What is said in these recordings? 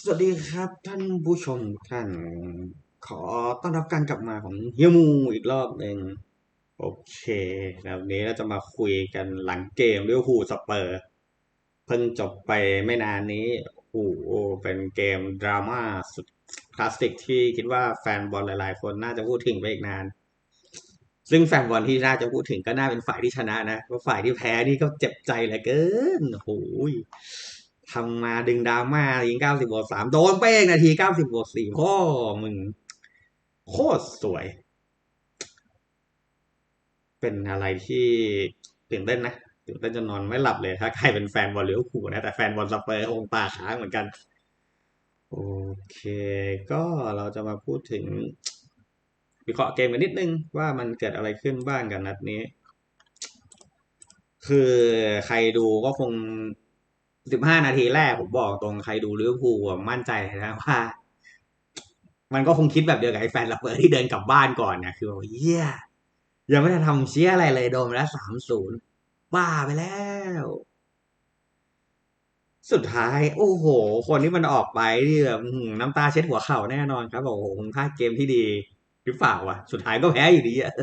สวัสดีครับท่านผู้ชมท่าน ขอต้อนรับการกลับมาของเฮียมูอีกรอบหนึ่งโอเคแล้ววันนี้เราจะมาคุยกันหลังเกมเวอร์พูสเปอร์ เพิ่งจบไปไม่นานนี้โอ้โหเป็นเกมดราม่าสุดคลาสสิกที่คิดว่าแฟนบอลหลายๆ คนน่าจะพูดถึงไปอีกนาน ซึ่งแฟนบอลที่น่าจะพูดถึงก็น่าเป็นฝ่ายที่ชนะนะเพราะฝ่ายที่แพ้นี่ก็เจ็บใจเหลือเกินโอ้โหทำมาดึงดราม่ายิงเก้าสิบบวกสามโดนเป้งนาทีเก้าสิบบวกสี่พ่อมึง โคตรสวย เป็นอะไรที่ตื่นเต้นนะตื่นเต้นจนนอนไม่หลับเลยถ้าใครเป็นแฟนบอลเลิเวอร์พูลนะแต่แฟนบอลสเปอร์คงตาค้างเหมือนกัน โอเค ก็เราจะมาพูดถึง วิเคราะห์เกมกันนิดนึงว่ามันเกิดอะไรขึ้นบ้างกันนัดนี้ คือใครดูก็คงสิบห้านาทีแรกผมบอกตรงใครดูลิเวอร์พูลมั่นใจนะว่า มันก็คงคิดแบบเดียวกับไอ้แฟนลับเบอร์ที่เดินกลับบ้านก่อนนะคือแบบเยี่ยยังไม่ได้ทำเชี่ยอะไรเลยโดนไปแล้วสามศูนย์บ้าไปแล้ว สุดท้าย โอ้โห คนที่มันออกไปนี่แบบน้ำตาเช็ดหัวเข่าแน่นอนครับบอกโอ้โหมึงพลาเกมที่ดี หรือเปล่าวะสุดท้ายก็แพ้อยู่ดีอะ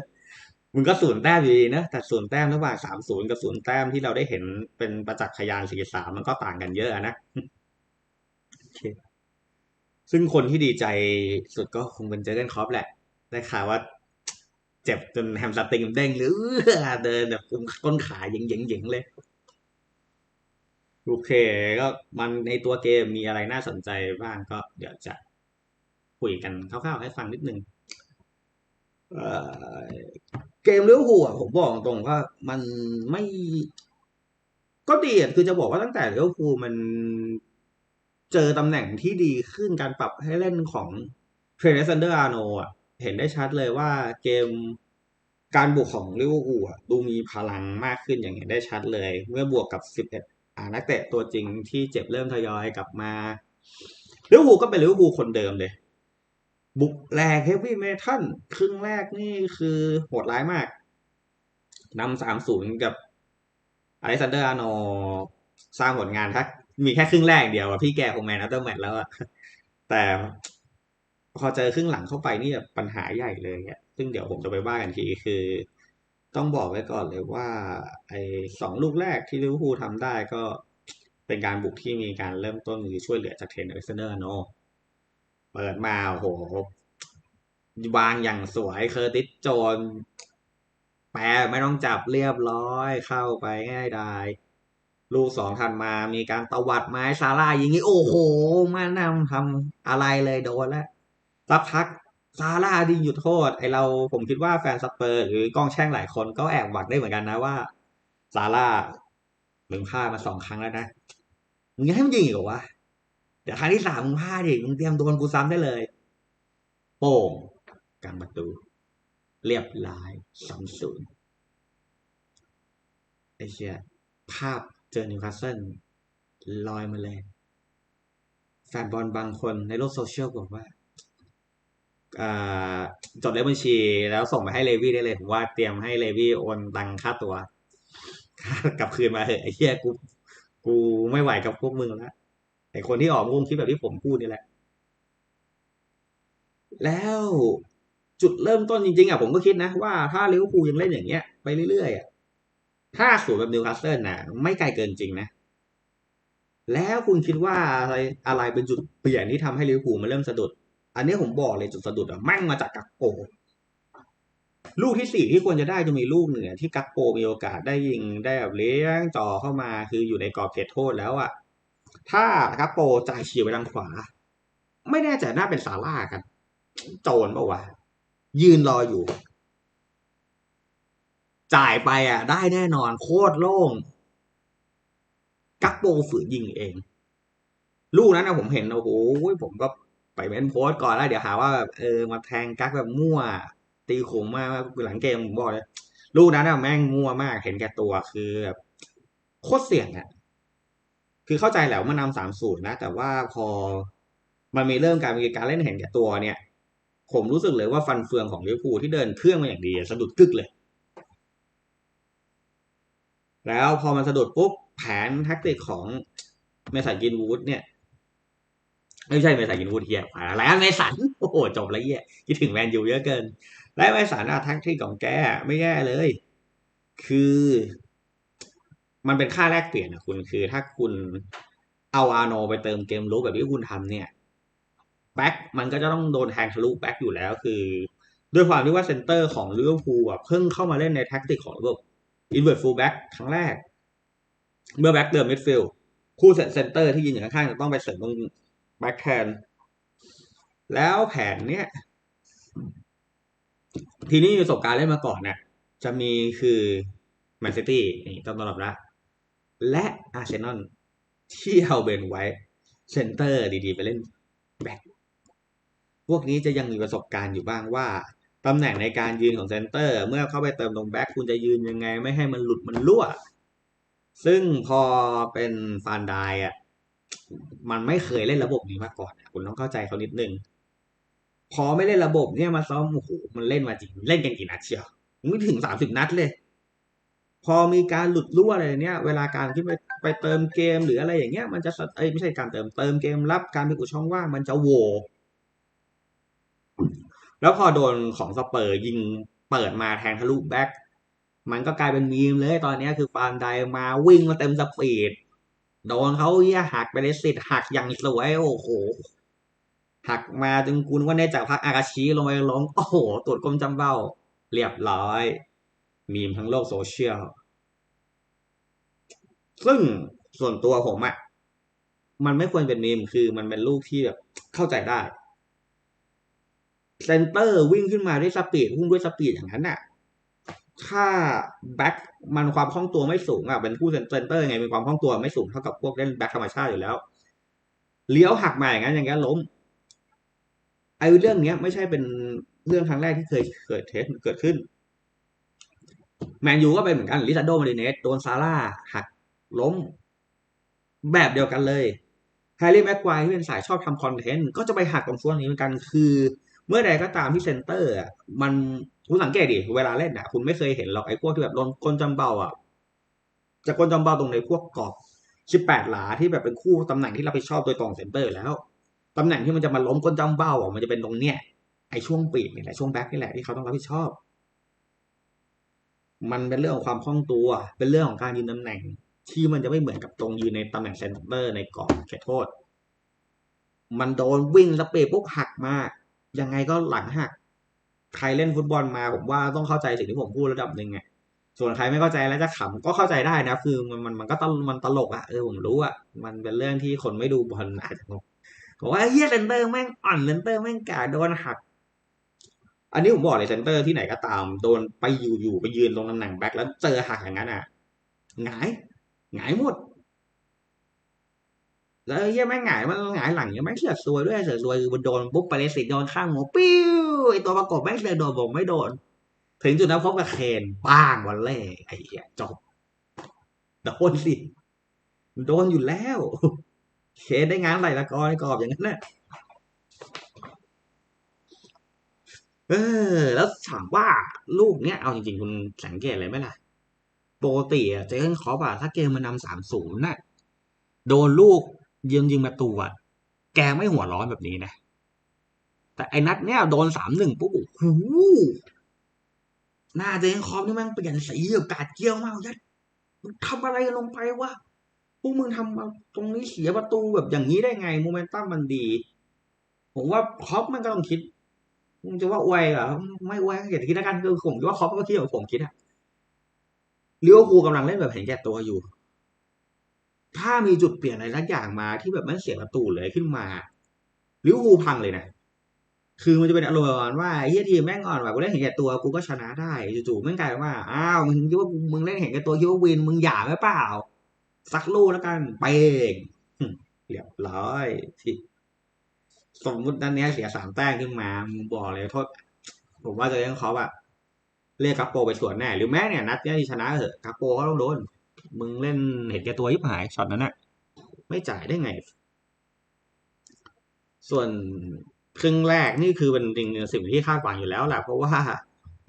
มึงก็ศูนย์แต้มอยู่ดีนะแต่ศูนย์แต้มระหว่างสามศูนย์กับศูนย์แต้มที่เราได้เห็นเป็นประจักษ์พยานสี่สามมันก็ต่างกันเยอะนะโอเคซึ่งคนที่ดีใจสุดก็คงเป็นเจอร์เกนคอปแหละได้ข่าวว่าเจ็บจนแฮมสตริงเด้งหรือเดินแบบก้นขาเยิงๆเลย โอเค ก็มันในตัวเกมมีอะไรน่าสนใจบ้างก็เดี๋ยวจะคุยกันคร่าวๆให้ฟังนิดนึง เกมเวอร์พูลอะผมบอกตรงว่ามันไม่ ก็ดีอะคือจะบอกว่าตั้งแต่เลิเวอร์พูมันเจอตำแหน่งที่ดีขึ้นการปรับให้เล่นของเทรนเซนเดอร์อาโนอะ เห็นได้ชัดเลยว่าเกมการบุกของลิเวอร์พูลดูมีพลังมากขึ้นอย่างเห็นได้ชัดเลย เมื่อบวกกับ 11อานักเตะตัวจริงที่เจ็บเริ่มทยอยกลับมาลิเวอร์พูลก็เป็นลิเวอร์พูลคนเดิมเลย บุกแหลกเฮฟวี่เมทัลครึ่งแรกนี่คือโหดร้ายมากนำสามศูนย์กับอเล็กซานเดอร์อาร์โนสร้างผลงานถ้ามีแค่ครึ่งแรกเดียวอะพี่แกคงแมนอัลเตอร์แมตแล้วอะแต่พอเจอครึ่งหลังเข้าไปนี่แบบปัญหาใหญ่เลยอะซึ่งเดี๋ยวผมจะไปว่ากันทีคือ ต้องบอกไว้ก่อนเลยว่า ไอ้สองลูกแรกที่ลิเวอร์พูลทำได้ก็เป็นการบุกที่มีการเริ่มต้นมือช่วยเหลือจากเทรนอเซานเดอร์อาร์โน เปิดมาโหวางอย่างสวยเคอร์ติสโจน แปรไม่ต้องจับเรียบร้อยเข้าไปง่ายดายลูกสองทันมามีการตวัดไม้ซาร่ายิงนี้ โอ้โห มานำทำอะไรเลยโดนแล้วสักพักซาร่าดีหยุดโทษ ไอเราผมคิดว่าแฟนสเปอร์หรือกล้องแช่งหลายคนก็แอบหวังได้เหมือนกันนะว่าซาร่ามึงพลาดมาสองครั้งแล้วนะมึงยังให้มันยิงอีกเหรอวะ เดี๋ยวครั้งที่สามมึงพลาดอีกมึงเตรียมโดนกูซ้ำได้เลย โป่งกลางประตู เรียบร้อยสองศูนย์ไอ้เชี่ยภาพเจอนิวคาสเซิลลอยมาเลย แฟนบอลบางคนในโลกโซเชียลบอกว่าจดเลขบัญชีแล้วส่งไปให้เลวี่ได้เลยผมว่าเตรียมให้เลวี่โอนตังค่าตัวกลับคืนมาเถอะไอ้เหี้ยกู กูไม่ไหวกับพวกมึงแล้ว ไอคนที่ออกมุมคิดแบบที่ผมพูดนี่แหละ แล้วจุดเริ่มต้นจริงๆอะผมก็คิดนะว่าถ้าลิเวอร์พูลยังเล่นอย่างเงี้ยไปเรื่อยๆอะถ้าสูตรแบบนิวคาสเซิลน่ะไม่ไกลเกินจริงนะ แล้วคุณคิดว่าอะไรอะไรเป็นจุดเปลี่ยนที่ทำให้ลิเวอร์พูลมันเริ่มสะดุด อันนี้ผมบอกเลยจุดสะดุดอะแม่งมาจากกักโปลูกที่สี่ที่ควรจะได้จะมีลูกเหนึ่งอที่กักโปมีโอกาสได้ยิงได้แบบเลี้ยงจ่อเข้ามาคืออยู่ในกรอบเขตโทษแล้วอะ ถ้ากักโปจ่ายเฉียวไปทางขวา ไม่แน่ใจน่าเป็นซาร่ากัน โจรเปล่าวะยืนรออยู่ จ่ายไปอะ ได้แน่นอนโคตรโล่ง กักโปฝืนยิงเอง ลูกนั้นนะผมเห็นโอ้โหผมก็ไปเมนโพสก่อนแล้วเดี๋ยวหาว่าแบบเออมาแทงกักแบบมั่ว ตีขมมากหลังเกมผมบอกเลยลูกนั้นอะแม่งมั่วมากเห็นแก่ตัวคือแบบโคตรเสี่ยงอะ คือเข้าใจแหละว่ามันนำสามศูนย์นะ แต่ว่าพอมันมีเริ่มการมีการเล่นเห็นแก่ตัวเนี่ย ผมรู้สึกเลยว่าฟันเฟืองของลิเวอร์พูลที่เดินเครื่องมาอย่างดีสะดุดกึกเลย แล้วพอมันสะดุดปุ๊บแผนแท็กติกของเมสันกินวูดเนี่ยไม่ใช่เมสันกินวูดเฮียอะไรเมสันโอ้โหจบแล้วเฮียคิดถึงแมนยูเยอะเกิน และเมสันอะทักที่ของแกไม่แย่เลย คือ มันเป็นค่าแลกเปลี่ยนนะคุณคือถ้าคุณเอาอาโนไปเติมเกมลุกแบบที่คุณทำเนี่ยแบ็กมันก็จะต้องโดนแทงทะลุแบ็กอยู่แล้วคือ ด้วยความที่ว่าเซนเตอร์ของลิเวอร์พูลอะเพิ่งเข้ามาเล่นในแท็กติกของระบบอินเวอร์ฟูลแบ็กครั้งแรก เมื่อแบ็กเดิมมิดฟิลด์คู่เซนเตอร์ที่ยืนอยู่ข้างๆจะต้องไปเสริมตรงแบ็กแทนแล้วแผนเนี้ยทีนี้ประสบการณ์เล่นมาก่อนเนี่ยจะมีคือแมนซิตี้นี่ต้องรับละ และอาร์เซนอลที่เอาเบนไว้เซนเตอร์ดีๆ ไปเล่นแบ็กพวกนี้จะยังมีประสบการณ์อยู่บ้างว่าตำแหน่งในการยืนของเซนเตอร์ เมื่อเข้าไปเติมตรงแบ็กคุณจะยืนยังไง ไม่ให้มันหลุดมันรั่ว ซึ่งพอเป็นฟานไดอะมันไม่เคยเล่นระบบนี้มาก่อนคุณต้องเข้าใจเขานิดนึง พอไม่เล่นระบบเนี่ยมาซ้อมโอ้โหมันเล่นมาจริง เล่นกันกี่นัดเชียวไม่ถึงสามสิบนัดเลย พอมีการหลุดรั่วอะไรเนี่ยเวลาการที่ไปไปเติมเกมหรืออะไรอย่างเงี้ย มันจะเอ้ยไม่ใช่การเติมเติมเกมรับการมีกุช่องว่างมันจะโวแล้วพอโดนของสเปอร์ยิงเปิดมาแทงทะลุแบ็กมันก็กลายเป็นมีมเลยตอนนี้คือฟานไดมาวิ่งมาเต็มสปีดโดนเขาเยี่ยหักไปเลยสิทธิ์หักอย่างสวยโอ้โหหักมาจนกุนว่าในจากพักอากาชีลงไปลงโอ้โหตรวจกลมจำเบ้า เรียบร้อย มีมทั้งโลกโซเชียล ซึ่งส่วนตัวผมอะ่ะ มันไม่ควรเป็นมีมคือมันเป็นลูกที่แบบเข้าใจได้เซนเตอร์วิ่งขึ้นมาด้วยสปีดพุ่งด้วยสปีดอย่างนั้นน่ะ ถ้าแบ็คมันความคล่องตัวไม่สูงอะ เป็นผู้เซนเตอร์ไงมีความคล่องตัวไม่สูงเท่ากับพวกเล่นแบ็คธรรมชาติอยู่แล้ว เลี้ยวหักมาอย่างนั้นอย่างนั้นล้ม ไอ้เรื่องเนี้ย ไม่ใช่เป็นเรื่องครั้งแรกที่เคยเกิดเทสเกิดขึ้น แมนยูก็เป็นเหมือนกันลิซาโดมาริเนสโดนซาร่าหักล้ม แบบเดียวกันเลยแฮร์รี่แม็กควายที่เป็นสายชอบทำคอนเทนต์ก็จะไปหักตรงช่วงนี้เหมือนกัน คือ เมื่อใดก็ตามที่เซนเตอร์ มันคุณสังเกตดิเวลาเล่นอะคุณไม่เคยเห็นหรอกไอ้พวกที่แบบลนก้นจำเบาอะจะก้นจำเบาตรงในพวกกรอบสิบแปดหลาที่แบบเป็นคู่ตำแหน่งที่เราไปชอบโดยตรงเซนเตอร์แล้วตำแหน่งที่มันจะมาล้มก้นจำเบาอะมันจะเป็นตรงเนี้ยไอ้ช่วงปีกนี่แหละช่วงแบ็คนี่แหละที่เขาต้องรับผิดชอบ มันเป็นเรื่องของความคล่องตัว เป็นเรื่องของการยืนตำแหน่ง ที่มันจะไม่เหมือนกับตรงยืนในตำแหน่งเซนเตอร์ในกรอบเขตโทษ มันโดนวิ่งสเปรย์ปุ๊บหักมา ยังไงก็หลังหัก ใครเล่นฟุตบอลมาผมว่าต้องเข้าใจสิ่งที่ผมพูดระดับหนึ่งไง ส่วนใครไม่เข้าใจแล้วจะขำก็เข้าใจได้นะ คือมันมันมันก็ตลมันตลกอะเออผมรู้อะมันเป็นเรื่องที่คนไม่ดูบอลอาจจะงงบอกว่าเฮียเซนเตอร์แม่งอ่อนเซนเตอร์แม่งกาโดนหัก อันนี้ผมบอกเลยเซนเตอร์ที่ไหนก็ตาม โดนไปอยู่อยู่ไปยืนตรงตำแหน่งแบ็คแล้วเจอหักอย่างนั้นอะหงายหงายหมด แล้วเฮียแม่งหงายมันหงายหลังยังไม่เสือซวยด้วยเสือซวยคือมันโดนปุ๊บไปเลสิโดนข้างหัวปิ้วไอตัวประกบแม่งเลยโดนผมไม่โดน ถึงจุดนั้นพบกับเคนป้างวันแรกไอ้เหี้ยจบโดนสิโดนอยู่แล้วเคนได้งานไหลละกรในกรอบอย่างนั้นแหละ เออ แล้วถามว่าลูกเนี้ยเอาจริงๆ คุณสังเกตเลยไหมล่ะปกติอะเจอร์คอปอะถ้าเกมมันนำสามศูนย์น่ะโดนลูกยิงยิงประตูอะแกไม่หัวร้อนแบบนี้นะ แต่ไอ้นัดเนี้ยโดนสามหนึ่งปุ๊บโอ้โหหน้าเดนคอมนี่แม่งเปลี่ยนสีแบบกาดเกี้ยวมากยัดมึงทำอะไรลงไปวะพวกมึงทำตรงนี้เสียประตูแบบอย่างนี้ได้ไงโมเมนตัมมันดี ผมว่าคอปมันก็ต้องคิด มึงจะว่าอวยเหรอไม่อวยเกียคิดแล้วกันคือผมคิดว่าคอปก็คิดแบบผมคิดอะเลี้ยวคูกำลังเล่นแบบเห็นแก่ตัวอยู่ ถ้ามีจุดเปลี่ยนอะไรสักอย่างมาที่แบบไม่เสียประตูเลยขึ้นมาลิเวอร์พูลพังเลยนะคือมันจะเป็นอารมณ์ว่าเฮียทีมแม่งอ่อนแบบกูเล่นเห็นแก่ตัวกูก็ชนะได้จู่ๆแม่งกลายว่าอ้าวมึงคิดว่ามึงเล่นเห็นแก่ตัวคิดว่าวินมึงหย่าไหมเปล่าสักลูกแล้วกันเป้งเรียบร้อยที่ สมมตินั้นเนี้ยเสียสามแต้มขึ้นมามึงบอกเลยโทษ ผมว่าจะยังเขาแบบเรียกกัปโปไปสวนแน่หรือแม้เนี่ยนัดเนี้ยที่ชนะเหอะกัปโปเขาต้องโดน มึงเล่นเห็นแก่ตัวยิบหายช็อตนั้นอะไม่จ่ายได้ไง ส่วนครึ่งแรกนี่คือเป็นจริงสิ่งที่คาดหวังอยู่แล้วแหละเพราะว่า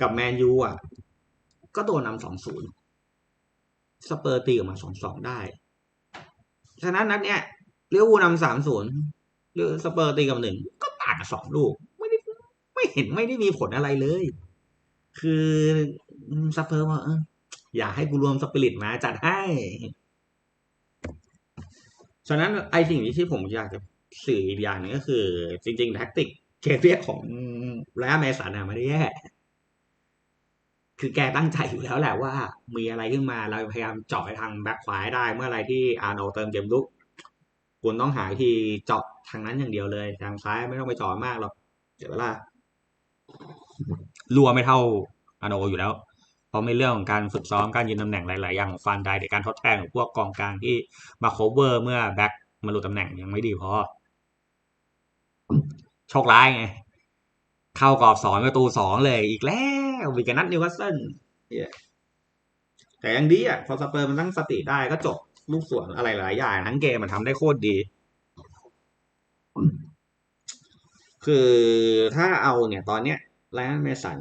กับแมนยูอะ ก็โดนนำสองศูนย์สเปอร์ตีออกมาสองสองได้ ฉะนั้นนัดเนี้ยเลี้ยววูลนำสามศูนย์ หรือสเปอร์ตีกับหนึ่งก็ต่างกันสองลูก ไม่ได้ไม่เห็นไม่ได้มีผลอะไรเลย คือสเปอร์ว่าอออยากให้กูรวมสปิริตมาจัดให้ ฉะนั้นไอสิ่งที่ผมอยากจะสื่ออีกอย่างนึงก็คือ จริงๆแท็กติกเกมเรียกของแรอัลเมสันอะไม่ได้แย่คือแกตั้งใจอยู่แล้วแหละว่า มีอะไรขึ้นมาเราพยายามเจาะไปทางแบ็คขวาได้ เมื่ออไรที่อาร์โนเติมเกมลุก คุณต้องหาวิธีเจาะทางนั้นอย่างเดียวเลย ทางซ้ายไม่ต้องไปเจาะมากหรอกเดี๋ยวเวลารัวไม่เท่าอโนอยู่แล้ว เพราะไม่เรื่องของการฝึกซ้อมการยืนตำแหน่งหลาย ๆ อย่างของฟันไดในการทดแทนของพวกกองกลางที่มาโคเวอร์เมื่อแบ็คมาหลุดตำแหน่งยังไม่ดีพอโชคร้ายไง เข้ากรอบสองประตูสองเลยอีกแล้ววิกนัทนิวคาสเซิลแต่ยังดีอะพอสเปอร์มันตั้งสติได้ก็จบ ลูกสวนอะไรหลายอย่างทั้งเกมมันทำได้โคตรดี คือถ้าเอาเนี่ยตอนเนี้ยไลออนเมสัน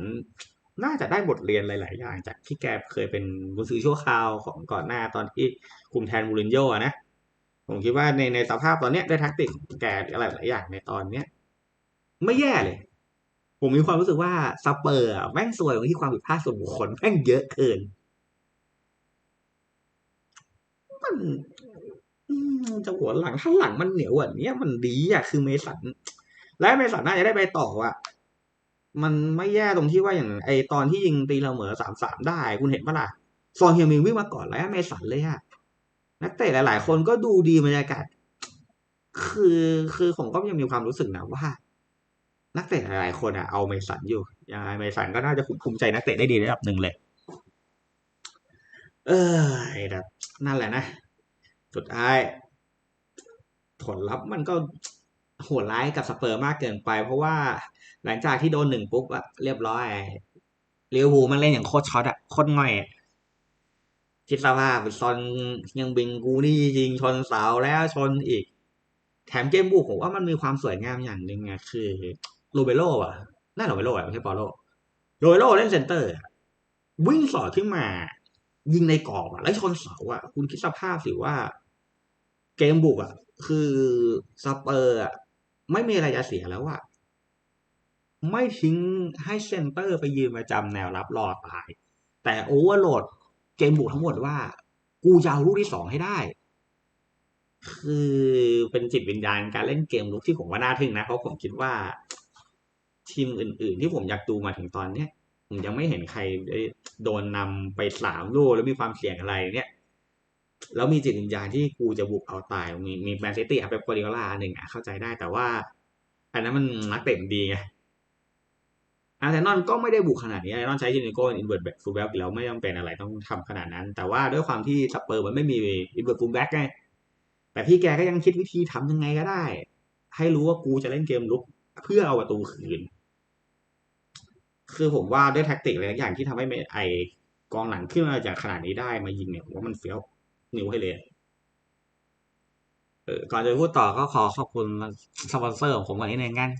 น่าจะได้บทเรียนหลาย ๆ อย่าง จากที่แกเคยเป็นกุนซือชั่วคราวของก่อนหน้าตอนที่คุมแทนมูรินโญ่อะนะ ผมคิดว่าในในสภาพตอนเนี้ยได้ท็กติกแกอะไรหลายอย่างในตอนเนี้ย ไม่แย่เลย ผมมีความรู้สึกว่าสเปอร์แม่งสวยตรงที่ความผิดพลาดส่วนบุคคลแม่งเยอะเกิน มันจะหัวหลังถ้าหลังมันเหนียวกว่านี้มันดีอะคือเมสัน และเมสันน่าจะได้ไปต่ออะ มันไม่แย่ตรงที่ว่าอย่างไอตอนที่ยิงตีเราเหมือสามสามได้ คุณเห็นปะล่ะซอนเฮียมิงวิ่งมาก่อนแล้วเมสันเลยอะนักเตะหลาย ๆ คนก็ดูดีบรรยากาศคือคือผมก็ยังมีความรู้สึกนะว่า นักเตะหลายๆคนอะเอาเมสันอยู่ยังไงเมสันก็น่าจะคุมใจนักเตะได้ดีระดับหนึ่งเลย เออแต่นั่นแหละนะ สุดท้าย ผลลัพธ์มันก็โหดร้ายกับสเปอร์มากเกินไป เพราะว่าหลังจากที่โดนหนึ่งปุ๊บอะเรียบร้อยเลี้ยวูมันเล่นอย่างโคตรช็อตอะโคตรง่อยคิดสภาพซอนยังบิงกูนี่ยิงชนเสาแล้วชนอีก แถมเกมบุกผมว่ามันมีความสวยงามอย่างหนึ่งอะคือโรเบโรอะน่าโรเบโรอะไม่ใช่ปอโลโรเบโรเล่นเซนเตอร์วิ่งสอดขึ้นมา ยิงในกรอบอะแล้วชนเสาอะคุณคิดสภาพสิว่าเกมบุกอะคือสเปอร์อะไม่มีอะไรจะเสียแล้วอะไม่ทิ้งให้เซนเตอร์ไปยืนประจำแนวรับรอตาย แต่โอเวอร์โหลดเกมบุกทั้งหมดว่า กูจะเอาลูกที่สองให้ได้ คือเป็นจิตวิญญาณการเล่นเกมลุกที่ผมว่าน่าทึ่งนะ เพราะผมคิดว่า ทีมอื่น ๆ ที่ผมอยากดูมาถึงตอนเนี้ย ยังไม่เห็นใครโดนนำไปสามลูกแล้วมีความเสี่ยงอะไรเนี่ยแล้วมีจิตวิญญาณที่กูจะบุกเอาตาย มีมีแมนซิตี้อะเปปกัวดิโอลาหนึ่งอะเข้าใจได้แต่ว่า อันนั้นมันนักเตะดีไงอาร์เซนอลก็ไม่ได้บุกขนาดนี้อาร์เซนอลใช้จินิโก้อินเวอร์ตแบบฟูลแบ็กแล้วไม่จำเป็นอะไรต้องทำขนาดนั้น แต่ว่าด้วยความที่สเปอร์มันไม่มีอินเวอร์ตฟูลแบ็กไงแต่พี่แกก็ยังคิดวิธีทำยังไงก็ได้ ให้รู้ว่ากูจะเล่นเกมลุกเพื่อเอาประตูคืน คือผมว่าด้วยแท็กติกอะไรอย่างที่ทำให้ไอกองหลังขึ้นมาจากขนาดนี้ได้มายิงเนี่ยผมว่ามันเฟี้ยวนิ้วให้เลยก่อนจะพูดต่อก็ขอขอบคุณสปอนเซอร์ของผมก่อนนิดนึงกัน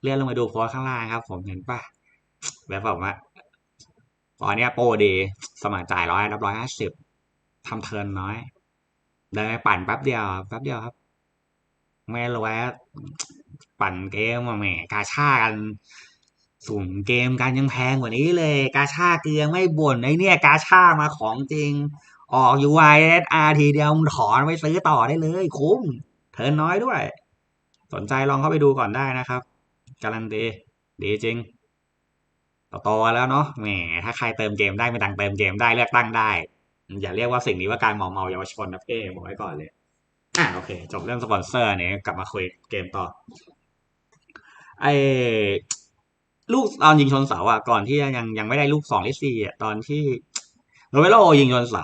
เลื่อนลงมาดูโพสข้างล่างครับ ผมเห็นป่ะแบบแบบว่าตอนนี้โปรดีสมัครจ่ายร้อยรับร้อยห้าสิบทำเทิร์นน้อย เดินไปปั่นแป๊บเดียวแป๊บเดียวครับไม่รู้ว่าปั่นเกมมาแหมกาชากัน สุ่มเกมกันยังแพงกว่านี้เลย กาชาเกลือไม่บ่นไอ้เนี่ย กาชามาของจริง ออก UISR ทีเดียวมึงถอนไปซื้อต่อได้เลย คุ้ม เทินน้อยด้วย สนใจลองเข้าไปดูก่อนได้นะครับ การันตีดีจริงโตๆแล้วเนาะแหมถ้าใครเติมเกมได้ไม่ตังเติมเกมได้เลือกตั้งได้ อย่าเรียกว่าสิ่งนี้ว่าการมอมเมาเยาวชนนะเพ่บอกไว้ก่อนเลยอะโอเค จบเรื่องสปอนเซอร์เนี่ยกลับมาคุยเกมต่อไอ ลูกตอนยิงชนเสาอะก่อนที่ยังยังไม่ได้ลูกสองที่สี่อะตอนที่โรเบโรยิงชนเสา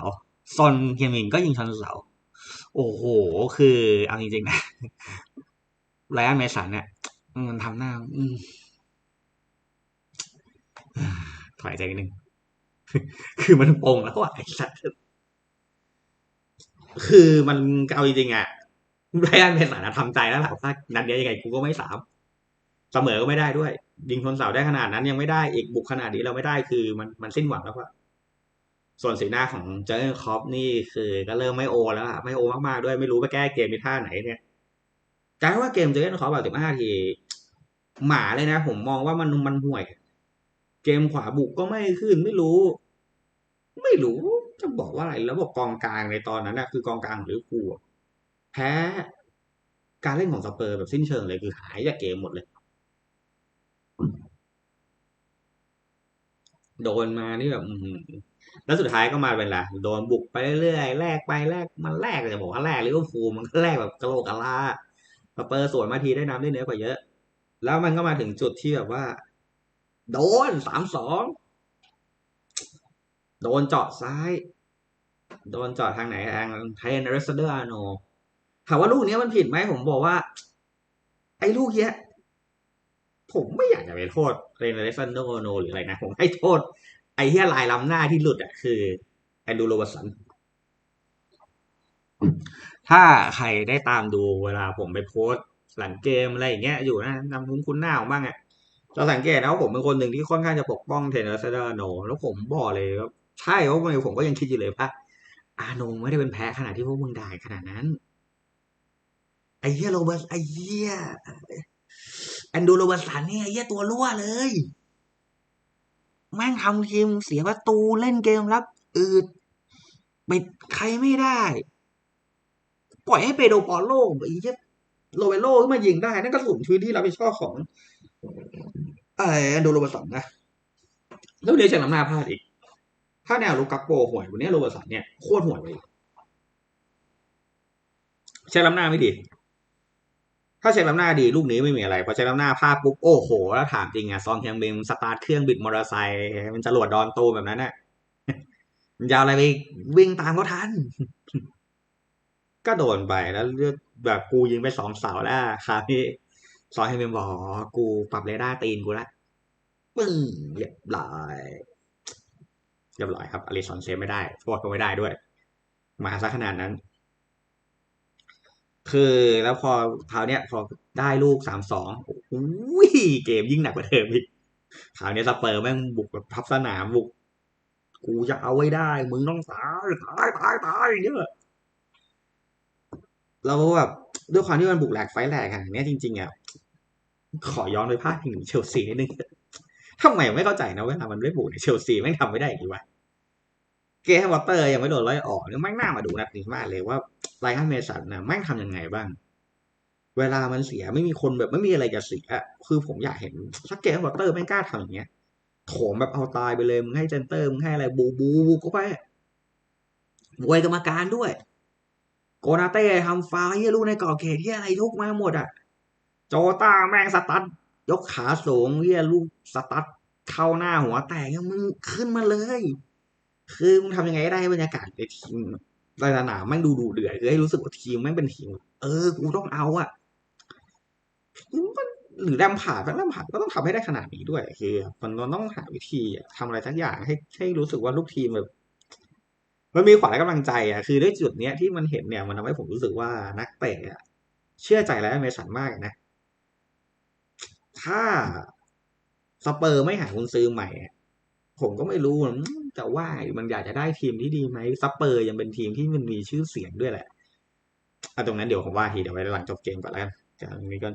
ซอนเฮียมิงก็ยิงชนเสา โอ้โห คือเอาจริงๆนะไลออนเมสันเนี่ยมันทำหน้าถอยใจนิดนึง คือมันโปงแล้วอะไอ้สัตว์คือมันเอาจริงๆอะไรอันเมสันทำใจแล้วแหละว่านัดนี้ยังไงกูก็ไม่สาม เสมอก็ไม่ได้ด้วย ยิงชนเสาได้ขนาดนั้นยังไม่ได้อีกบุกขนาดนี้เราไม่ได้คือมันมันสิ้นหวังแล้วว่าส่วนสีหน้าของเจอร์คอปนี่คือก็เริ่มไม่โอแล้วอะไม่โอมากๆด้วยไม่รู้ไปแก้เกมในท่าไหนเนี่ยกลายว่าเกมเจอร์คอร์แบบสิบห้าทีหมาเลยนะ ผมมองว่ามันมันห่วย เกมขวาบุกก็ไม่ขึ้นไม่รู้ ไม่รู้จะบอกว่าอะไรแล้วบอกกองกลางในตอนนั้นนะคือกองกลางหรือกูแพ้การเล่นของสเปอร์แบบสิ้นเชิงเลยคือหายจากเกมหมดเลย โดนมานี่แบบแล้วสุดท้ายก็มาเป็นไรโดนบุกไปเรื่อยๆแลกไปแลกมันแลกจะบอกว่าแลกหรือว่าฟูมันก็แลกแบบกะโหลกกะลาสเปอร์สวนมาทีได้น้ำได้เนื้อกว่าเยอะ แล้วมันก็มาถึงจุดที่แบบว่า โดนสามสองโดนเจาะซ้าย โดนเจาะทางไหนทางเทนเรสเดอร์โนถามว่าลูกนี้มันผิดไหมผมบอกว่า ไอ้ลูกเนี้ย ผมไม่อยากจะไปโทษเรนเรสเดอร์โนหรืออะไรนะ ผมให้โทษ ไอ้เฮียลายล้ำหน้าที่หลุดอะคือแอนดูโรบสันถ้าใครได้ตามดูเวลาผมไปโพสหลังเกมอะไรอย่างเงี้ยอยู่นะนำคุ้นคุ้นหน้าของบ้างอะเราสังเกตนะว่าผมเป็นคนหนึ่งที่ค่อนข้างจะปกป้องเทนเนอร์เซเดอร์โน แล้วผมบอกเลยว่าใช่เพราะผมก็ยังคิดอยู่เลยว่าอาโนไม่ได้เป็นแพ้ขนาดที่พวกมึงด่าขนาดนั้น ไอ้เหี้ยโรเบิร์ตไอ้เหี้ย แอนดูโรเบิร์สันเนี่ยเหี้ยตัวรั่วเลย แม่งทำทีมเสียประตูเล่นเกมรับอืดปิดใครไม่ได้ ปล่อยให้เปโดปอโลไอ้เหี้ยโรเบโลขึ้นมายิงได้ นั่นก็สุนพื้นที่รับผิดชอบของไอ้แอนดูโรเบิร์สันนะ แล้วเดี๋ยวเฉลิมนาพลาดอีก ถ้าแนวลูกักโปห่วยวันนี้โรเบิร์สันเนี่ยโคตรห่วยเลยเชล้ำหน้าไม่ดี ถ้าเช็คล้ำหน้าดีลูกนี้ไม่มีอะไรพอเช็คล้ำหน้าพลาดปุ๊บโอ้โหแล้วถามจริงอะซอนเทียงเบงสตาร์ทเครื่องบิดมอเตอร์ไซค์มันจะหลวดดอนตูแบบนั้นน่ะมันจะอะไรไปวิ่งตามเขาทัน ก็โดนไปแล้วเลือกแบบกูยิงไปสองเสาแล้วครับพี่ซอนเทียงเบงบอกกูปรับเรดาร์ตีนกูละปึ้งเรียบร้อยเรียบร้อยครับอลิสันเซฟไม่ได้โทษก็ไม่ได้ด้วย มาซะขนาดนั้น คือแล้วพอคราวเนี้ยพอได้ลูกสามสองอุ้ยเกมยิ่งหนักกว่าเดิมอีกคราวนี้สเปอร์แม่งบุกแบบพับสนามบุก กูจะเอาไว้ได้ มึงต้องตายตายตายตายเยอะแล้วแบบด้วยความที่มันบุกแหลกไฟแหลกขนาดนี้ยจริงๆอะขอย้อนไปภาคถึงเชลซีนิดนึงทำไมไม่เข้าใจนะเวลามันไม่บุกในเชลซีไม่ทำไม่ได้อีกวะ กมวอเตอร์ยังไม่โดนไล่ออกเนี่ยแม่งน่ามาดูนัดนี้มากเลยว่าไลออนเมสันนะแม่งทำยังไงบ้าง เวลามันเสียไม่มีคนแบบไม่มีอะไรจะเสียคือผมอยากเห็นสักเกมวอเตอร์แม่งกล้าทำอย่างเงี้ยโถมแบบเอาตายไปเลยมึงให้เจนเตอร์มึงให้อะไรบูบูบูก็ไปบวยกรรมการด้วย โกนาเต้ทำฟาวเฮียลูกในก่อเขตที่อะไรทุกมาหมดอะโจต้าแม่งสตัดยกขาสูงเฮียลูกสตัดเข้าหน้าหัวแตกมึงขึ้นมาเลย คือมึงทำยังไงได้บรรยากาศในทีมในสนามแม่งดูดูเดือดคือให้รู้สึกว่าทีมแม่งเป็นทีม เออ กูต้องเอาอะหรือแรมผ่าแรมผ่าก็ต้องทำให้ได้ขนาดนี้ด้วยคือมันต้องหาวิธีทำอะไรสักอย่างให้ให้รู้สึกว่าลูกทีมแบบมันมีขวัญและกำลังใจอะคือด้วยจุดเนี้ยที่มันเห็นเนี่ยมันทำให้ผมรู้สึกว่านักเตะเชื่อใจแล้วเมสันมากนะ ถ้าสเปอร์ไม่หาคุณซื้อใหม่ ผมก็ไม่รู้ แต่ว่ามันอยากจะได้ทีมที่ดีไหมสเปอร์ยังเป็นทีมที่มันมีชื่อเสียงด้วยแหละอะตรงนั้นเดี๋ยวผมว่าทีเดี๋ยวไว้หลังจบเกมก่อนแล้วกันจากนี้ก็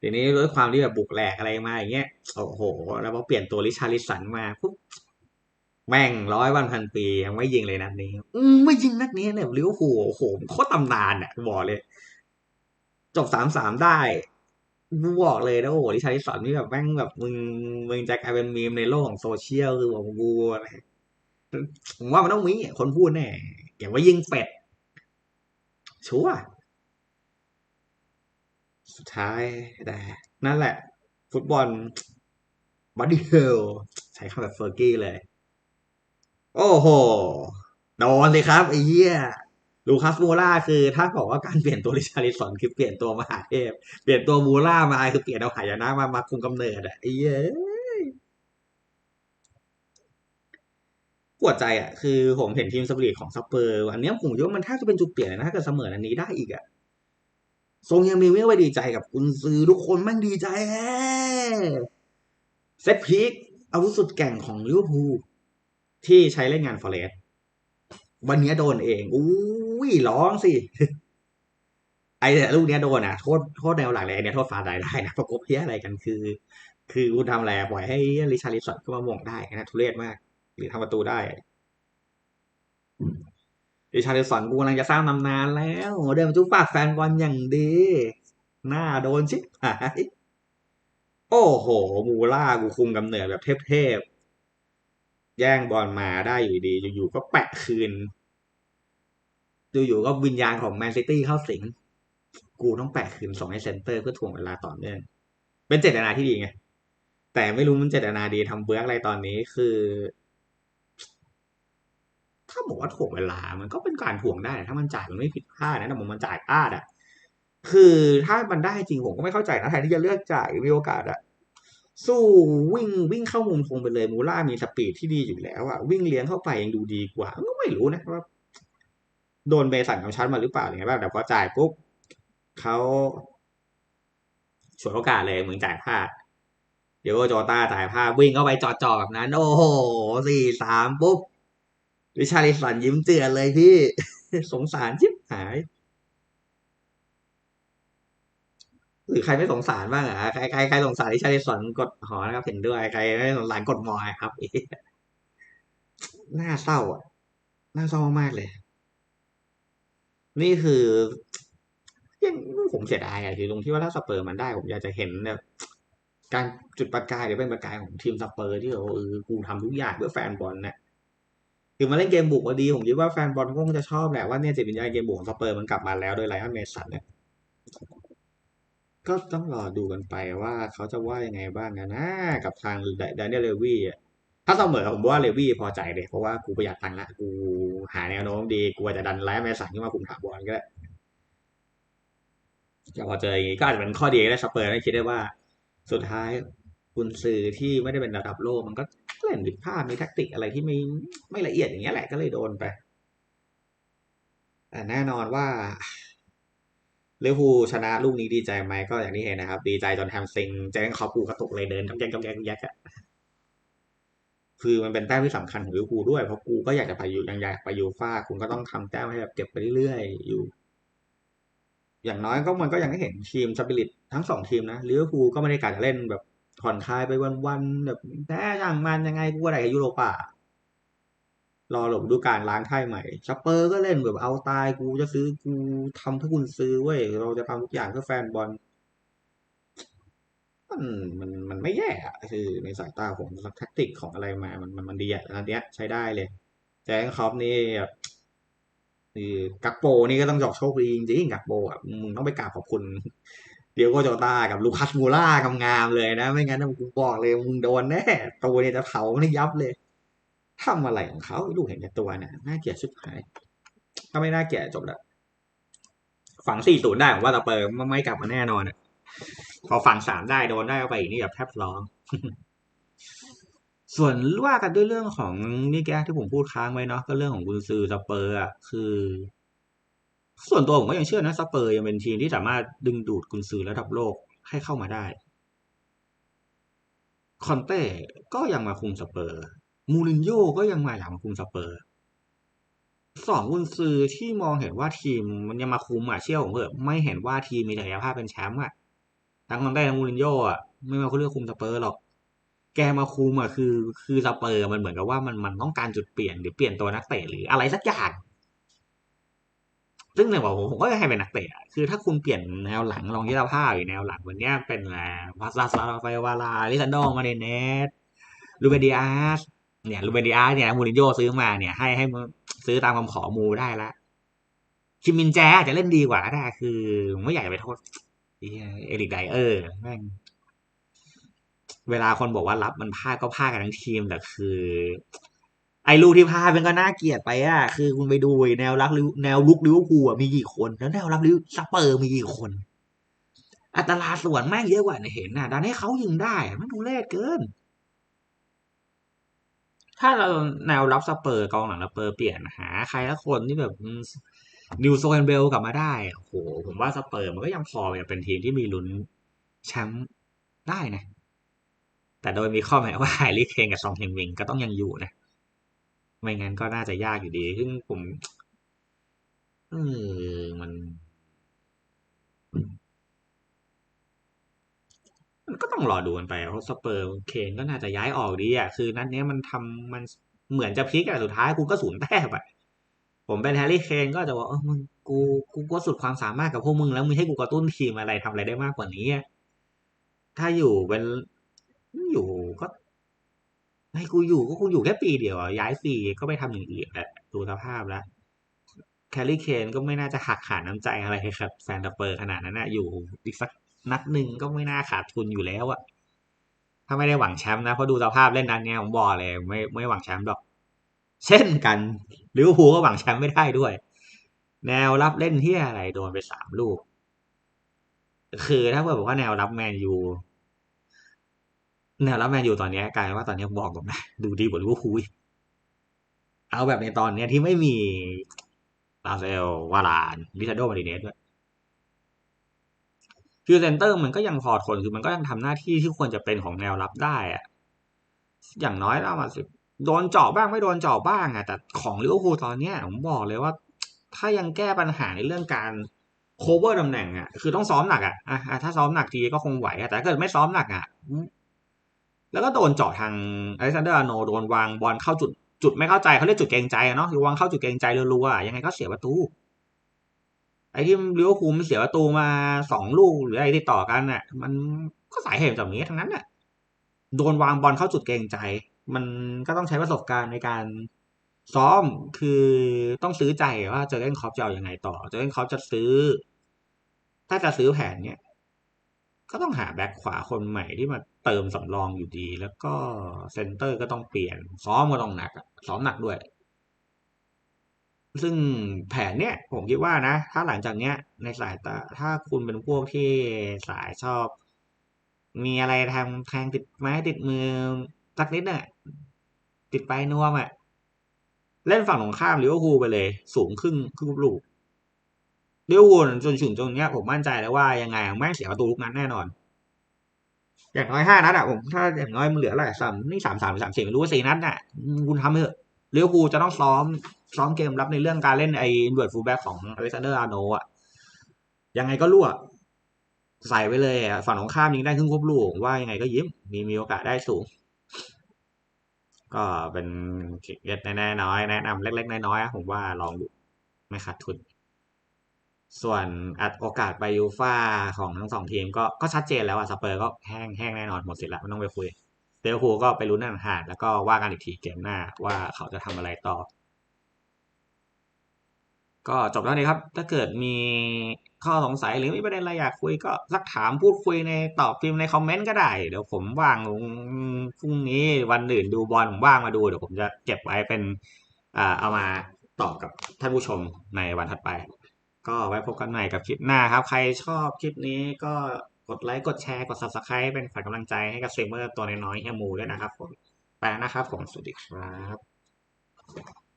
ทีนี้ด้วยความที่แบบบุกแหลกอะไรมาอย่างเงี้ยโอ้โห แล้วพอเปลี่ยนตัวริชาริสันมาปุ๊บแม่งร้อยวันพันปียังไม่ยิงเลยนัดนี้ อืไม่ยิงนัดนี้เนี่ยลิเวอร์พูลโอ้โหโคตรตำนานอะบอกเลย จบสามสามได้ กูบอกเลยนะโอ้โหริชาริสันนี่แบบแม่งแบบมึงมึงจะกลายเป็นมีมในโลกของโซเชียลคือบอกกูอะไรผมว่ามันต้องมีคนพูดแน่อย่างว่ายิงเป็ด ชัวสุดท้ายแต่ นั่นแหละ ฟุตบอลบัดดี้เฮลใช้คำแบบเฟอร์กี้เลย โอ้โห โดนเลยครับไอ้เหี้ย ลูคัสมูล่าคือถ้าบอกว่าการเปลี่ยนตัวริชาริสันคือเปลี่ยนตัวมหาเทพ เปลี่ยนตัวมูล่ามาคือเปลี่ยนเอาหายนะมามาคุมกำเนิดอะไอ้เหี้ยปวดใจอะคือผมเห็นทีมสปริตของสเปอร์อันนี้ผมคิดว่ามันถ้าจะเป็นจุดเปลี่ยนนะถ้าเกิดเสมออันนี้ได้อีกอะทรงยังมีไม่ไว้ดีใจกับคุณซื้อทุกคนแม่งดีใจแฮเซตพีคอาวุธสุดแก่งของลิเวอร์พูลที่ใช้เล่นงานฟอเรสวันนี้โดนเองอุ้ ยร้องสิไอ้ลูกเนี้ยโดนอะโทษโทษแนวหลังเลยเนี่ยโทษฟาได้ได้นะประกบเพี้ยอะไรกันคือ คือคุณทำอะไรปล่อยให้ริชาริสันก็มาหม่งได้นะทุเรศมาก หรือทำประตูได้ริชาริสันกูกำลังจะสร้างตำนานแล้วเดินมาจุ๊บปากแฟนบอลอย่างดี หน้าโดนชิบหายโอ้โห มูล่ากูคุมกำเนิดแบบเทพๆแย่งบอลมาได้อยู่ดี อยู่ๆก็แปะคืน อยู่ก็วิญญาณของแมนซิตี้เข้าสิง กูต้องแปะคืนส่งให้เซนเตอร์เพื่อถ่วงเวลาต่อเนื่องเป็นเจตนาที่ดีไง แต่ไม่รู้มันเจตนาดีทำเบื้องอะไรตอนนี้คือ ถ้าบอกว่าถ่วงเวลา มันก็เป็นการถ่วงได้ ถ้ามันจ่ายมันไม่ผิดพลาดนะแต่ผมมันจ่ายพลาดอะ คือถ้ามันได้จริงผมก็ไม่เข้าใจนะแทนที่จะเลือกจ่ายมีโอกาสอะสู้วิ่งวิ่งเข้ามุมทงไปเลยมูล่ามีสปีดที่ดีอยู่แล้วอะวิ่งเลี้ยงเข้าไปยังดูดีกว่าก็ไม่รู้นะว่า โดนเบสันกำชันมาหรือเปล่าอย่างเงี้ยแบบแต่พอจ่ายปุ๊บเขาฉวยโอกาสเลยเหมือนจ่ายพลาดเดี๋ยวโจต้าจ่ายพลาดวิ่งเข้าไปจอดๆแบบนั้น โอ้โหสี่สามปุ๊บวิชาลิสันยิ้มเตือเลยพี่ สงสารชิบหาย หรือใครไม่สงสารบ้างอะใครใครใครสงสารที่ชาลิสันกดหอนะครับเห็นด้วยใครไม่สงสารกดมอยครับน่าเศร้าอะน่าเศร้ามากเลย นี่คือยังผมเสียดายอะคือตรงที่ว่าถ้าสเปอร์มันได้ผมอยากจะเห็นแบบการจุดประกายหรือเป็นประกายของทีมสเปอร์ที่เราเออกูทำทุกอย่างเพื่อแฟนบอลเนี่ยคือมาเล่นเกมบุกมาดี ผมคิดว่าแฟนบอลก็คงจะชอบแหละว่าเนี่ยจิตวิญญาณเกมบุกของสเปอร์มันกลับมาแล้วโดยไลออนเมสันเนี่ยก็ต้องรอดูกันไปว่าเขาจะว่ายังไงบ้างนะกับทางแดนเนียลเลวี่อะ ถ้าเสมอผมว่าเลวี่พอใจเลย เพราะว่ากูประหยัดตังค์ละกูหาแนวโน้มดีกูอาจจะดันไลฟ์แมสันขึ้นมาคุมถาวรก็ได้จะพอเจออย่างนี้ก็อาจจะเป็นข้อดีได้สเปอร์ได้คิดได้ว่า สุดท้ายคุณซื้อที่ไม่ได้เป็นระดับโลกมันก็เล่นผิดพลาดมีแทคติกอะไรที่ไม่ไม่ละเอียดอย่างเงี้ยแหละก็เลยโดนไปแต่แน่นอนว่าเลี้ยวภูชนะลูกนี้ดีใจไหมก็อย่างที่เห็นนะครับ ดีใจจนแฮมซิงแจ้งคอปูกระตุกเลยเดินกำแกงกำแกงแยกอะ คือมันเป็นแต้มที่สำคัญของลิเวอร์พูลด้วยเพราะกูก็อยากจะไปอยู่ยังอยากไปยูฟ่าคุณก็ต้องทำแต้มให้แบบเก็บไปเรื่อยๆอยู่ อย่างน้อยก็มันก็ยังให้เห็นทีมสปิริตทั้งสองทีมนะลิเวอร์พูลก็ไม่ได้การเล่นแบบผ่อนคลายไปวันๆแบบแพ้ช่างมันยังไงกูก็ได้กับยูโรป่ารอหลบดูการล้างไพ่ใหม่สเปอร์ก็เล่นแบบเอาตายกูจะซื้อกูทำเพื่อคุณซื้อเว้ยเราจะทำทุกอย่างเพื่อแฟนบอล มันมันมันไม่แย่อะคือในสายตาผมแท็กติกของอะไรมามันมันมันดีอะอันเนี้ยใช้ได้เลยแจ้งคอปนี่คือกักโปนี่ก็ต้องจอกโชคดีจริงๆกักโปอะมึงต้องไปกราบขอบคุณเดียวก็โจต้ากับลูคัสมูล่างามๆเลยนะ ไม่งั้นมึงบอกเลยมึงโดนแน่ตัวเนี่ยจะเผาไม่ยับเลยทำอะไรของเขาลูกเห็นแก่ตัวนี่ยน่าเกลียดสุดท้ายถ้าไม่น่าเกลียดจบแล้วฝังสี่ศูนย์ได้ผมว่าตะเปิร์ไม่กลับมาแน่นอนอะ พอฝังสามได้โดนได้เข้าไปอีกนี่แบบแทบร้อง ส่วนว่ากันด้วยเรื่องของนี่แกที่ผมพูดค้างไว้เนาะก็เรื่องของกุนซือสเปอร์อะคือ ส่วนตัวผมก็ยังเชื่อนะสเปอร์ยังเป็นทีมที่สามารถดึงดูดกุนซือระดับโลกให้เข้ามาได้คอนเต้ก็ยังมาคุมสเปอร์ มูรินโญ่ก็ยังมาอยากมาคุมสเปอร์ สองกุนซือที่มองเห็นว่าทีมมันยังมาคุมอะเชี่ยวผมเถอะไม่เห็นว่าทีมมีศักยภาพเป็นแชมป์อะ ทั้งคอนเต้ทั้งมูรินโญ่อะไม่มาเลือกคุมสเปอร์หรอก แกมาคุมอะคือคือสเปอร์มันเหมือนกับว่ามันมันต้องการจุดเปลี่ยนหรือเปลี่ยนตัวนักเตะหรืออะไรสักอย่างซึ่งในบอกผมผมก็ให้เป็นนักเตะคือถ้าคุณเปลี่ยนแนวหลังลองที่เราผ้าอยู่แนวหลังวันนี้เป็นอะไรวาซาซาราไฟวาลาลิซันโดมาเนเนสลูเบดิอาสเนี่ยลูเบดิอาสเนี่ยมูรินโญ่ซื้อมาเนี่ยให้ให้ซื้อตามคำขอมูได้ละคิมมินแจจะเล่นดีกว่าได้คือไม่อยากไปโทษ เอริกไดเออร์แม่งเวลาคนบอกว่ารับมันพลาดก็พลาดกันทั้งทีมแต่คือ ไอ้ลูกที่พลาดมันก็น่าเกลียดไปอะคือคุณไปดูแนวรักแนวลุกลิเวอร์พูลมีกี่คน แล้วแนวรับลิวสเปอร์มีกี่คน อัตราส่วนแม่งเยอะกว่าเห็นน่ะดันให้เขายิงได้มันดูเล่เกิน ถ้าเราแนวรับสเปอร์กองหลังสเปอร์เปลี่ยนหาใครละคนที่แบบ นิวโซนเบลกลับมาได้โอ้โหผมว่าสเปอร์มันก็ยังพอเป็นทีมที่มีลุ้นแชมป์ได้นะ แต่โดยมีข้อหมายว่าไฮริเคนกับซองเฮงวิงก็ต้องยังอยู่นะ ไม่งั้นก็น่าจะยากอยู่ดี ซึ่งผมเออมันมันก็ต้องรอดูกันไปเพราะสเปอร์เคนก็น่าจะย้ายออกดีอะ คือนัดนี้มันทำมันเหมือนจะพลิกอะสุดท้ายกูก็ศูนย์แต้มอะ ผมเป็นแฮร์รี่เคนก็จะบอกเออมึงกูกูก็สุดความสามารถกับพวกมึงแล้วมึงให้กูกระตุ้นทีมอะไรทำอะไรได้มากกว่านี้ถ้าอยู่เป็นอยู่ก็ให้กูอยู่ก็คงอยู่แค่ปีเดียวย้ายสี่ก็ไปทำอย่างอื่นแหละดูสภาพแล้วแคลรี่เคนก็ไม่น่าจะหักขาดน้ำใจอะไรครับแฟนสเปอร์ขนาดนั้นนะอยู่อีกสักนัดหนึ่งก็ไม่น่าขาดทุนอยู่แล้วอะถ้าไม่ได้หวังแชมป์นะเพราะดูสภาพเล่นนัดเนี้ยผมบอกเลย ไม่ไม่หวังแชมป์หรอก เช่นกันลิเวอร์พูลก็หวังแชมป์ไม่ได้ด้วย แนวรับเล่นที่อะไรโดนไปสามลูก คือถ้าเกิดบอกว่าแนวรับแมนยูแนวรับแมนยูตอนนี้กลายว่าตอนนี้บอกผมนะดูดีกว่าลิเวอร์พูลเอาแบบในตอนเนี้ยที่ไม่มีลาเซลวารานลิซาโดมาริเนสด้วยคือเซนเตอร์มันก็ยังพอทนคือมันก็ยังทำหน้าที่ที่ควรจะเป็นของแนวรับได้อะอย่างน้อยเรามาสิบ โดนเจาะบ้างไม่โดนเจาะบ้างอะแต่ของลิเวอร์พูลตอนเนี้ยผมบอกเลยว่า ถ้ายังแก้ปัญหาในเรื่องการโคเวอร์ตำแหน่งอะคือต้องซ้อมหนักอะอะถ้าซ้อมหนักทีก็คงไหวอะแต่ถ้าเกิดไม่ซ้อมหนักอะแล้วก็โดนเจาะทางอเล็กซานเดอร์โนโดนวางบอลเข้าจุดจุดไม่เข้าใจเขาเรียกจุดเกรงใจเนาะคือวางเข้าจุดเกรงใจรัวๆยังไงก็เสียประตูไอ้ที่ลิเวอร์พูลเสียประตูมาสองลูกหรืออะไรติดต่อกันน่ะ มันก็สายเหตุจากนี้ทั้งนั้นน่ะ โดนวางบอลเข้าจุดเกรงใจ มันก็ต้องใช้ประสบการณ์ในการซ้อมคือต้องซื้อใจว่าเจอเล่นคอปจะเอาอยัางไงต่อ เจอเล่นคอปจะซื้อ ถ้าจะซื้อแผนเนี่ย ก็ต้องหาแบ็คขวาคนใหม่ที่มาเติมสำรองอยู่ดี แล้วก็เซนเตอร์ก็ต้องเปลี่ยน ซ้อมก็ต้องหนัก ซ้อมหนักด้วย ซึ่งแผนเนี่ย ผมคิดว่านะ ถ้าหลังจากเนี้ย ในสายตาถ้าคุณเป็นพวกที่สายชอบ มีอะไรทำแทงติดไม้ติดมือสักนิดน่ะ ติดไปนวมอะ เล่นฝั่งตรงข้ามลิเวอร์พูลไปเลย สูงครึ่งครึ่งลูกลิเวอร์พูลจนถึงตรงเนี้ย ผมมั่นใจแล้วว่ายังไงแม่งเสียประตูลูกนั้นแน่นอน อย่างน้อยห้านัดอะผมถ้าอย่างน้อยมันเหลืออะไรสามนี่สามสามสามสี่ไม่รู้ว่าสี่นัดน่ะคุณทำเถอะลิเวอร์พูลจะต้องซ้อมซ้อมเกมรับในเรื่องการเล่นไอ้เวิร์ดฟูลแบ็กของอเล็กซานเดอร์อาร์โนอะยังไงก็รั่วใส่ไว้เลยอะฝั่งของข้ามยิงได้ครึ่งครบลูกว่ายังไงก็ยิ้มมีมีโอกาสได้สูง ก็เป็นเล็ตแน่น้อยแนะนำเล็ก ๆ น้อยๆผมว่าลองดูไม่ขาดทุน ส่วนอัดโอกาสไปยูฟ่าของทั้งสองทีมก็ก็ชัดเจนแล้วอะสเปอร์ก็แห้งแห้งแน่นอนหมดสิทธิ์แล้วไม่ต้องไปคุยเดลฟูก็ไปลุ้นนั่นหาดแล้วก็ว่ากันอีกทีเกมหน้าว่าเขาจะทำอะไรต่อ ก็จบแล้วนี่ครับ ถ้าเกิดมีข้อสงสัยหรือมีประเด็นอะไรอยากคุยก็สักถามพูดคุยในตอบพิมพ์ในคอมเมนต์ก็ได้ เดี๋ยวผมว่างพรุ่งนี้วันอื่นดูบอลผมว่างมาดูเดี๋ยวผมจะเก็บไว้เป็นเอามาตอบกับท่านผู้ชมในวันถัดไป ก็ไว้พบกันใหม่กับคลิปหน้าครับ ใครชอบคลิปนี้ก็กดไลค์กดแชร์กด subscribe เป็นฝ่ายกำลังใจให้กับเซมเมอร์ตัวน้อยๆแฮมูด้วยนะครับผมไปนะครับผมสวัสดีครับ